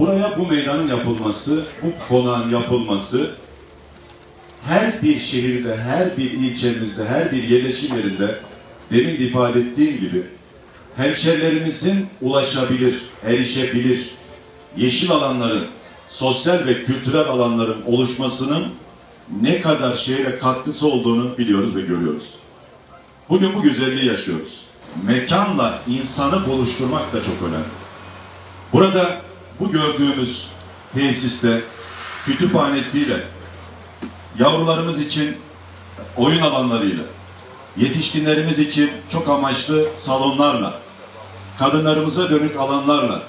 buraya bu meydanın yapılması, bu konağın yapılması her bir şehirde, her bir ilçemizde, her bir yerleşim yerinde demin de ifade ettiğim gibi hemşerilerimizin ulaşabilir, erişebilir, yeşil alanların, sosyal ve kültürel alanların oluşmasının ne kadar şehre katkısı olduğunu biliyoruz ve görüyoruz. Bugün bu güzelliği yaşıyoruz. Mekanla insanı buluşturmak da çok önemli. Burada bu gördüğümüz tesiste kütüphanesiyle, yavrularımız için oyun alanlarıyla, yetişkinlerimiz için çok amaçlı salonlarla, kadınlarımıza dönük alanlarla,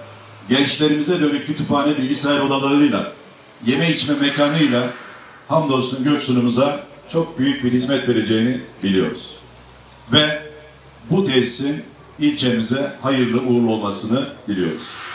gençlerimize dönük kütüphane bilgisayar odalarıyla, yeme içme mekanıyla hamdolsun Göksu'numuza çok büyük bir hizmet vereceğini biliyoruz. Ve bu tesisin ilçemize hayırlı uğurlu olmasını diliyoruz.